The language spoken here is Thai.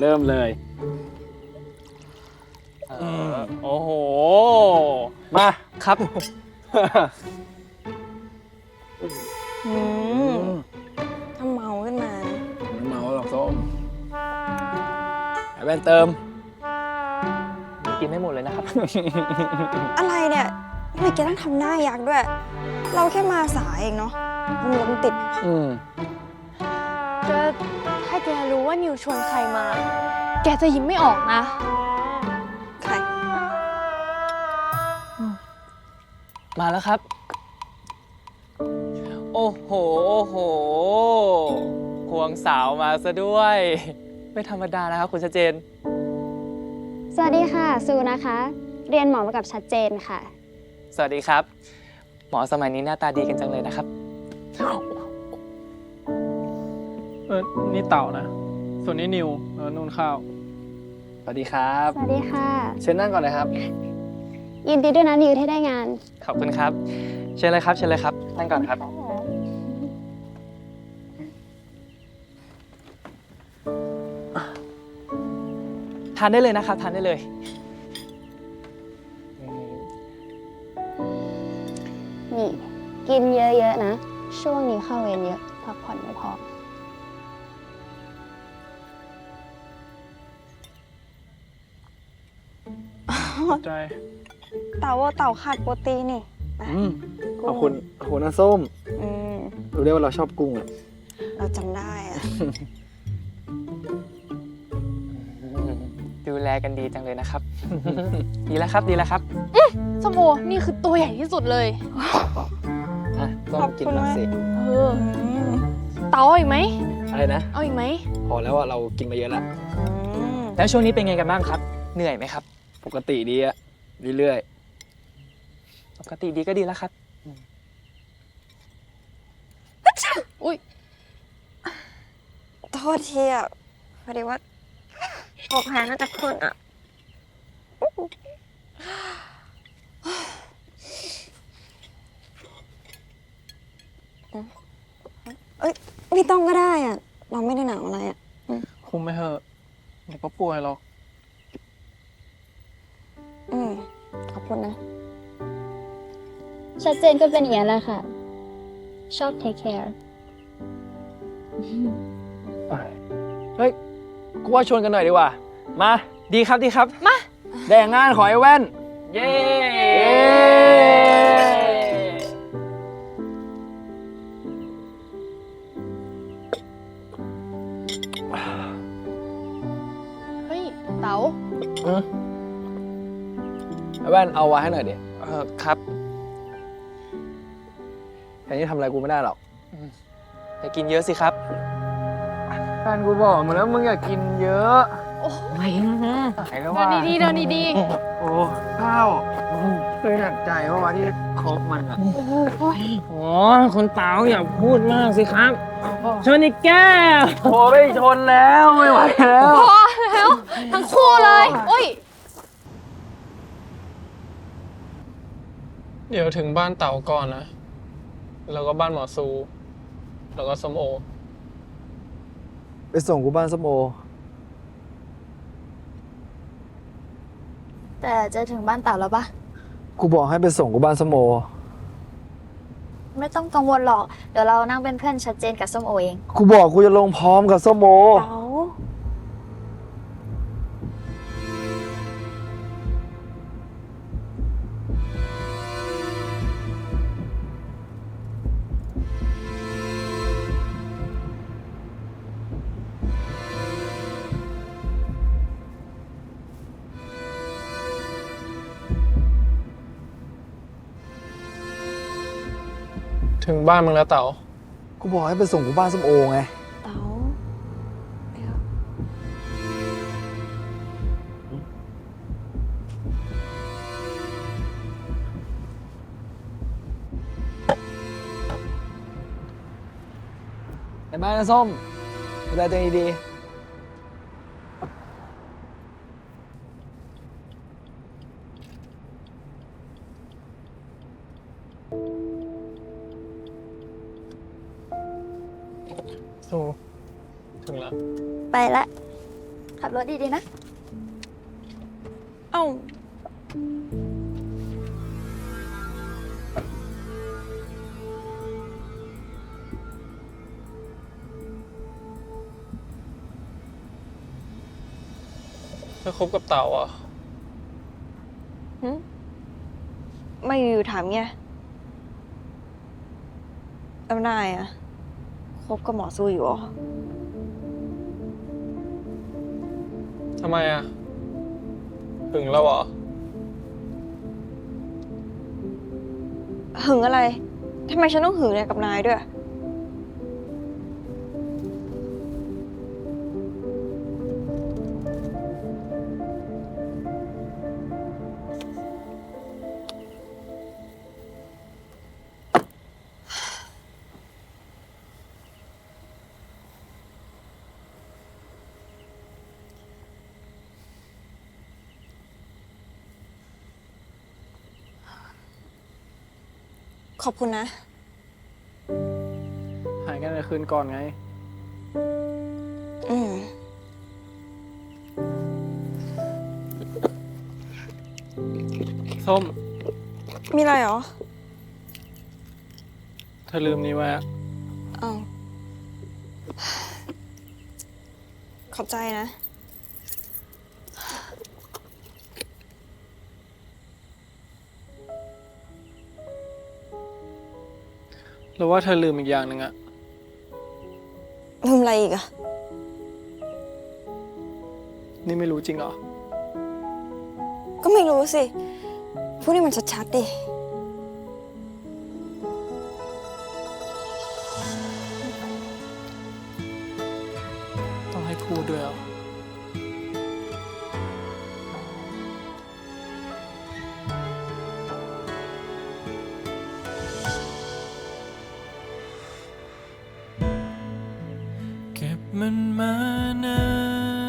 เริ่มเลยเออโอ้โห มาครับ อืมถ้าเมาขึ้นมานะไม่เมาหรอกส้มไอ้แว่นเติม กินไม่หมดเลยนะครับ อะไรเนี่ยทำไมแกต้องทำหน้ายักษ์ด้วย เราแค่มาสายเองเนาะมันรถติด อืมก็ถ้า แกรู้ว่านิวชวนใครมา แกจะยิ้มไม่ออกนะ ใคร มาแล้วครับ โอ้โห โอ้โห ควงสาวมาซะด้วย ไม่ธรรมดานะครับคุณชัดเจน สวัสดีค่ะซูนะคะ เรียนหมอมากับชัดเจนค่ะ สวัสดีครับ หมอสมัยนี้หน้าตาดีกันจังเลยนะครับ เออนี่เต่านะ ส่วนนี้นิวเออนุ่นข้าว สวัสดีครับ สวัสดีค่ะ เชิญนั่งก่อนเลยครับ ยินดีด้วยนะนิวที่ได้งานขอบคุณครับ เชิญเลยครับ เชิญเลยครับ นั่งก่อนครับ ทานได้เลยนะครับ ทานได้เลยอืมนี่ กินเยอะๆนะ ช่วงนี้เข้าเวรเยอะ พักผ่อนไม่พอ ใจ เต่าว่าเต่าขาดโปรตีนนี่นะอืมกุ้งขอบคุณขอบคุณนะส้ม อืมรู้ได้ว่าเราชอบกุ้งอะเราจำได้อะดูแลกันดีจังเลยนะครับ ดีแล้วครับดีแล้วครับสมโอนี่คือตัวใหญ่ที่สุดเลย อะส้มกินบ้างสิเอออืมเตาเอาอีกไหม อะไรนะ เอาอีกไหม พอแล้วอะเรากินมาเยอะแล้วอืมแล้วช่วงนี้เป็นไงกันบ้างครับ เหนื่อยไหมครับ ปกติดีอะเรื่อยปกติดีก็ดีแล้วครับอุ้ยโทษทีอะพอดีว่าออกแผลน่าจะขึ้นอะ เอ้ยไม่ต้องก็ได้อะ เราไม่ได้หนาวอะไรอะคุมไม่เหอะเดี๋ยวก็ป่วยหรอก อืมขอบคุณนะ ชัดเจนก็เป็นอย่างนี้แหละค่ะ ชอบ take care ๆเฮ้ยกูว่าชวนกันหน่อยดีกว่า มา ดีครับดีครับ มา แดงงานของไอ้แว่น เย้เย้เฮ้ย เต๋าอืมไอ้ แว่นเอาไว้ให้หน่อยดิเออครับแค่นี้ทำอะไรกูไม่ได้หรอก อย่ากินเยอะสิครับแฟนกูบอกมาแล้วมึงอย่ากินเยอะโอ้ยหายแล้วเดิว่ะนดีๆเดินดีโอ้ข้าวเคยหนักใจว่าวันที่คบมันอะๆโอ้โหโอ้ยโอ้คุณเต๋าอย่าพูดมากสิครับ ชนอีกแก้ว โอ้ไม่ชนแล้วไม่ไหวแล้วพอแล้วทั้งคู่เลยโอ้ย เดี๋ยวถึงบ้านเต่าก่อนนะ แล้วก็บ้านหมอซู แล้วก็ส้มโอ ไปส่งกูบ้านสมโอ แต่จะถึงบ้านเต่าแล้วปะกูบอกให้ไปส่งกูบ้านสมโอ ไม่ต้องกังวลหรอก เดี๋ยวเรานั่งเป็นเพื่อนชัดเจนกับส้มโอเอง กูบอกกูจะลงพร้อมกับสมโอ เต๋า ถึงบ้านมึงแล้วเต่ากูบอกให้ไปส่งกูบ้านสมโอไง เต๋าเดี๋ยวไอ้บ้านนะส้มดูแลตัวเองดี ซูถึงแล้ว ไปละขับรถดีๆนะ เอ้า เธอคบกับเต่าอะไม่อยู่ถามไงแล้วนายอะค บกับหมอซูอยู่เหรอทำไมอะถึงแล้วเหรอ หึงอะไร ทำไมฉันต้องหึงเนี่ยกับนายด้วย ขอบคุณนะ หายกันในคืนก่อนไง อืม ส้ม มีอะไรเหรอเธอลืมนี้ไว้อะอ้าวขอบใจนะ หรือว่าเธอลืมอีกอย่างหนึ่งอะลืมอะไรอีกอะนี่ไม่รู้จริงเหรอ ก็ไม่รู้สิ พูดให้มันชัดๆดิ มันมานาน